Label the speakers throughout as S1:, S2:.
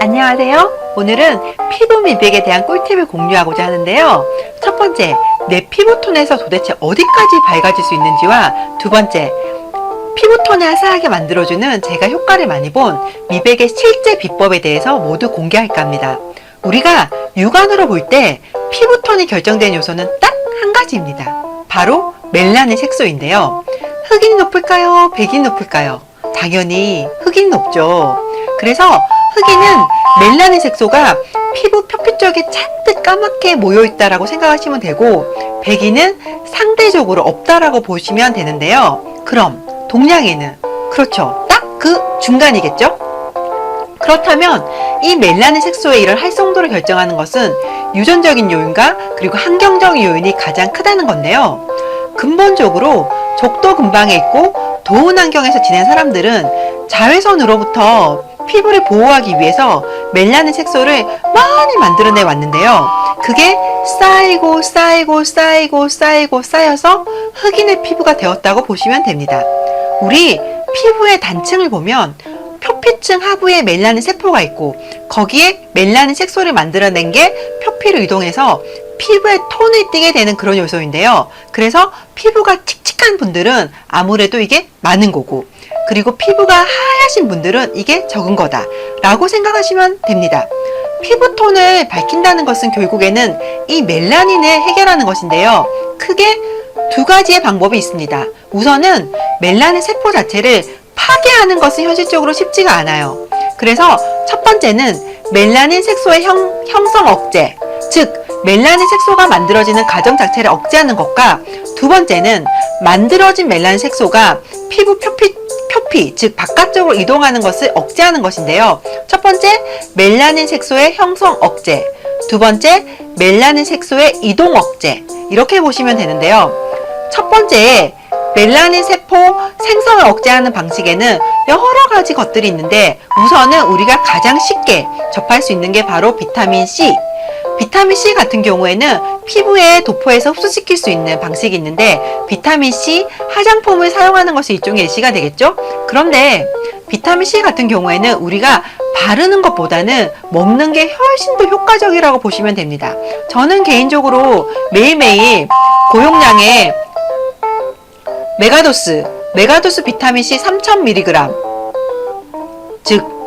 S1: 안녕하세요. 오늘은 피부 미백에 대한 꿀팁을 공유하고자 하는데요. 첫 번째, 내 피부톤에서 도대체 어디까지 밝아질 수 있는지와 두 번째, 피부톤을 화사하게 만들어주는 제가 효과를 많이 본 미백의 실제 비법에 대해서 모두 공개할까 합니다. 우리가 육안으로 볼 때 피부톤이 결정된 요소는 딱 한 가지입니다. 바로 멜라닌 색소인데요. 흑인이 높을까요? 백인이 높을까요? 당연히 흑인이 높죠. 그래서 흑인은 멜라닌 색소가 피부 표피 쪽에 잔뜩 까맣게 모여 있다라고 생각하시면 되고 백인은 상대적으로 없다라고 보시면 되는데요. 그럼 동양인은 그렇죠. 딱 그 중간이겠죠? 그렇다면 이 멜라닌 색소의 이런 활성도를 결정하는 것은 유전적인 요인과 그리고 환경적인 요인이 가장 크다는 건데요. 근본적으로 적도 근방에 있고 더운 환경에서 지낸 사람들은 자외선으로부터 피부를 보호하기 위해서 멜라닌 색소를 많이 만들어내 왔는데요. 그게 쌓이고 쌓이고 쌓이고 쌓이고 쌓여서 흑인의 피부가 되었다고 보시면 됩니다. 우리 피부의 단층을 보면 표피층 하부에 멜라닌 세포가 있고 거기에 멜라닌 색소를 만들어낸 게 표피로 이동해서 피부의 톤을 띠게 되는 그런 요소인데요. 그래서 피부가 칙칙한 분들은 아무래도 이게 많은 거고 그리고 피부가 하얗신 분들은 이게 적은 거다 라고 생각하시면 됩니다. 피부톤을 밝힌다는 것은 결국에는 이 멜라닌을 해결하는 것인데요. 크게 두 가지의 방법이 있습니다. 우선은 멜라닌 세포 자체를 파괴하는 것은 현실적으로 쉽지가 않아요. 그래서 첫 번째는 멜라닌 색소의 형, 형성 억제, 즉 멜라닌 색소가 만들어지는 과정 자체를 억제하는 것과 두 번째는 만들어진 멜라닌 색소가 피부 표피 표피, 즉 바깥쪽으로 이동하는 것을 억제하는 것인데요. 첫 번째, 멜라닌 색소의 형성 억제. 두 번째, 멜라닌 색소의 이동 억제. 이렇게 보시면 되는데요. 첫 번째, 멜라닌 세포 생성을 억제하는 방식에는 여러 가지 것들이 있는데 우선은 우리가 가장 쉽게 접할 수 있는 게 바로 비타민 C. 비타민 C 같은 경우에는 피부에 도포해서 흡수시킬 수 있는 방식이 있는데 비타민 C 화장품을 사용하는 것이 일종의 예시가 되겠죠? 그런데 비타민 C 같은 경우에는 우리가 바르는 것보다는 먹는 게 훨씬 더 효과적이라고 보시면 됩니다. 저는 개인적으로 매일매일 고용량의 메가도스, 메가도스 비타민 C 3000mg, 즉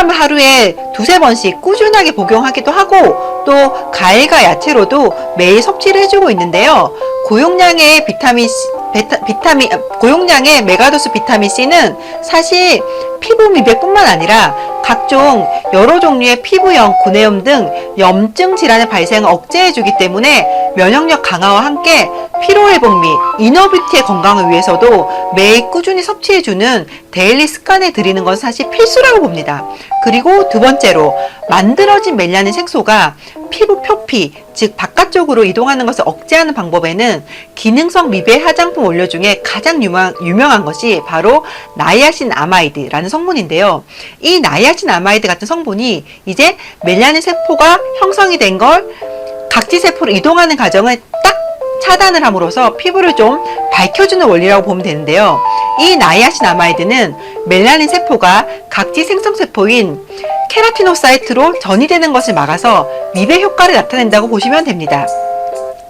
S1: 3g을 하루에 두세 번씩 꾸준하게 복용하기도 하고 또 과일과 야채로도 매일 섭취를 해주고 있는데요. 고용량의 비타민 C, 베타, 비타민 아, 고용량의 메가도스 비타민 C는 사실 피부 미백뿐만 아니라 각종 여러 종류의 피부염, 구내염 등 염증 질환의 발생을 억제해주기 때문에 면역력 강화와 함께 피로회복 및 이너뷰티의 건강을 위해서도 매일 꾸준히 섭취해주는 데일리 습관에 들이는 건 사실 필수라고 봅니다. 그리고 두 번째로 만들어진 멜라닌 색소가 피부 표피, 즉 바깥쪽으로 이동하는 것을 억제하는 방법에는 기능성 미백 화장품 원료 중에 가장 유명, 유명한 것이 바로 나이아신 아마이드라는 성분인데요. 이 나이아신 아마이드 같은 성분이 이제 멜라닌 세포가 형성이 된걸 각지 세포로 이동하는 과정을 딱 차단을 함으로써 피부를 좀 밝혀주는 원리라고 보면 되는데요. 이 나이아신 아마이드는 멜라닌 세포가 각지 생성 세포인 케라티노사이트로 전이되는 것을 막아서 미백 효과를 나타낸다고 보시면 됩니다.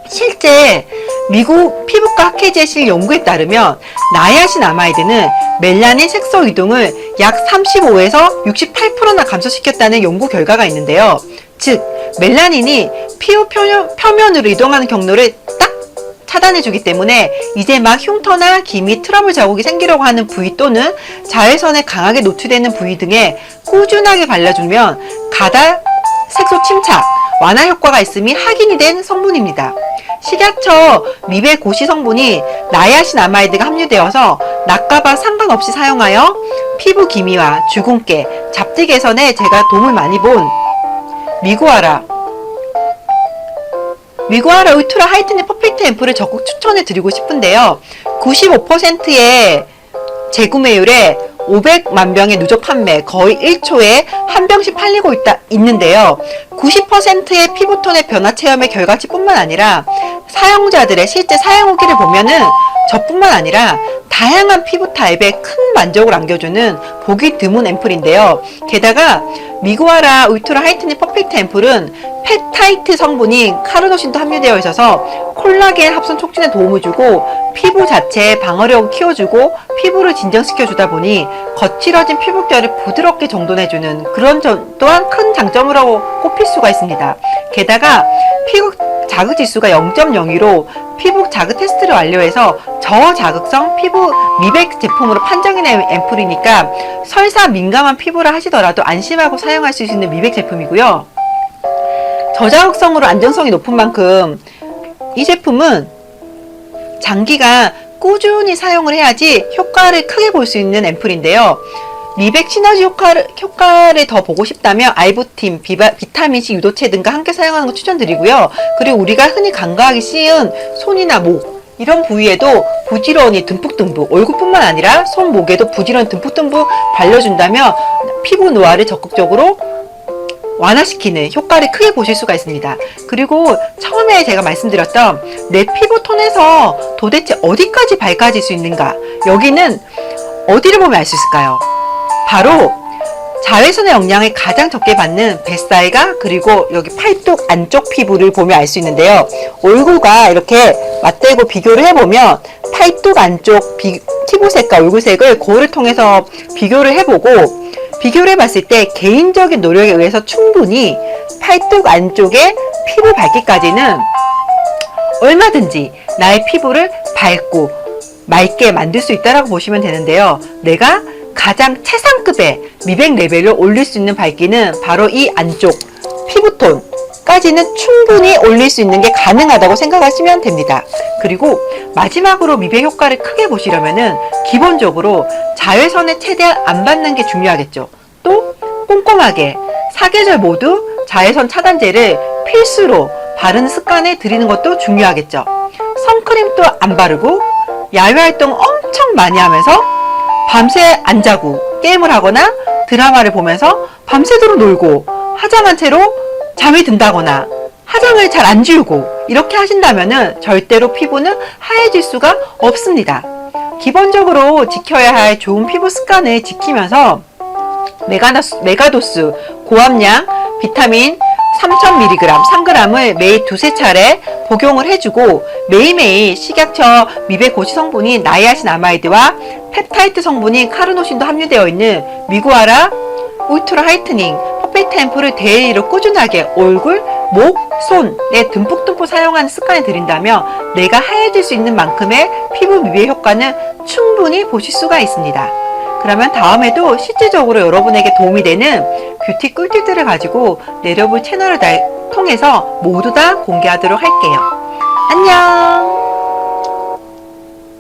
S1: 실제 미국 피부과 학회지에 실 연구에 따르면 나이아신 아마이드는 멜라닌 색소 이동을 약 35에서 68%나 감소시켰다는 연구 결과가 있는데요. 즉 멜라닌이 피부 표면, 표면으로 이동하는 경로를 딱 차단해주기 때문에 이제 막 흉터나 기미, 트러블 자국이 생기려고 하는 부위 또는 자외선에 강하게 노출되는 부위 등에 꾸준하게 발라주면 가다 색소 침착, 완화 효과가 있음이 확인이 된 성분입니다. 식약처 미백 고시 성분이 나이아신 아마이드가 함유되어서 낙과바 상관없이 사용하여 피부 기미와 주근깨, 잡티 개선에 제가 도움을 많이 본 미구아라 미구아라 울트라 하이트닝 퍼펙트 앰플을 적극 추천해 드리고 싶은데요. 95%의 재구매율에 500만 병의 누적 판매, 거의 1초에 한 병씩 팔리고 있다, 있는데요. 90%의 피부톤의 변화 체험의 결과치뿐만 아니라 사용자들의 실제 사용 후기를 보면은 저뿐만 아니라 다양한 피부 타입에 큰 만족을 안겨주는 보기 드문 앰플인데요. 게다가 미구아라 울트라 하이트닝 퍼펙트 앰플은 펫타이트 성분인 카르노신도 함유되어 있어서 콜라겐 합선 촉진에 도움을 주고 피부 자체의 방어력을 키워주고 피부를 진정시켜주다 보니 거칠어진 피부결을 부드럽게 정돈해주는 그런 점 또한 큰 장점이라고 꼽힐 수가 있습니다. 게다가 피부 자극 지수가 0.02로 피부 자극 테스트를 완료해서 저자극성 피부 미백 제품으로 판정된 앰플이니까 설사 민감한 피부를 하시더라도 안심하고 사용할 수 있는 미백 제품이고요. 저자극성으로 안정성이 높은 만큼 이 제품은 장기간 꾸준히 사용을 해야지 효과를 크게 볼 수 있는 앰플인데요. 미백 시너지 효과를, 효과를 더 보고 싶다면 알부틴, 비바, 비타민C 유도체 등과 함께 사용하는 거 추천드리고요. 그리고 우리가 흔히 간과하기 쉬운 손이나 목 이런 부위에도 부지런히 듬뿍듬뿍 얼굴뿐만 아니라 손, 목에도 부지런히 듬뿍듬뿍 발려준다면 피부 노화를 적극적으로 완화시키는 효과를 크게 보실 수가 있습니다. 그리고 처음에 제가 말씀드렸던 내 피부 톤에서 도대체 어디까지 밝아질 수 있는가? 여기는 어디를 보면 알 수 있을까요? 바로 자외선의 영향을 가장 적게 받는 뱃살과 그리고 여기 팔뚝 안쪽 피부를 보면 알 수 있는데요. 얼굴과 이렇게 맞대고 비교를 해보면 팔뚝 안쪽 비- 피부색과 얼굴색을 거울을 통해서 비교를 해보고 비교를 해봤을 때 개인적인 노력에 의해서 충분히 팔뚝 안쪽의 피부 밝기까지는 얼마든지 나의 피부를 밝고 맑게 만들 수 있다고 보시면 되는데요. 내가 가장 최상급의 미백 레벨을 올릴 수 있는 밝기는 바로 이 안쪽 피부톤 까지는 충분히 올릴 수 있는 게 가능하다고 생각하시면 됩니다. 그리고 마지막으로 미백 효과를 크게 보시려면은 기본적으로 자외선에 최대한 안 받는 게 중요하겠죠. 또 꼼꼼하게 사계절 모두 자외선 차단제를 필수로 바르는 습관을 들이는 것도 중요하겠죠. 선크림도 안 바르고 야외 활동 엄청 많이 하면서 밤새 안 자고 게임을 하거나 드라마를 보면서 밤새도록 놀고 화장한 채로 잠이 든다거나 화장을 잘 안 지우고 이렇게 하신다면은 절대로 피부는 하얘질 수가 없습니다. 기본적으로 지켜야 할 좋은 피부 습관을 지키면서 메가도스, 메가도스 고함량 비타민 3000mg, 3g을 매일 두세 차례 복용을 해주고 매일매일 식약처 미백 고시 성분인 나이아신 아마이드와 펩타이트 성분인 카르노신도 함유되어 있는 미구아라 울트라 하이트닝 퍼펙트 앰플을 데일리로 꾸준하게 얼굴, 목, 손에 듬뿍듬뿍 사용하는 습관을 들인다면 내가 하얘질 수 있는 만큼의 피부 미백 효과는 충분히 보실 수가 있습니다. 그러면 다음에도 실질적으로 여러분에게 도움이 되는 뷰티 꿀팁들을 가지고 내려볼 채널을 다- 통해서 모두 다 공개하도록 할게요. 안녕!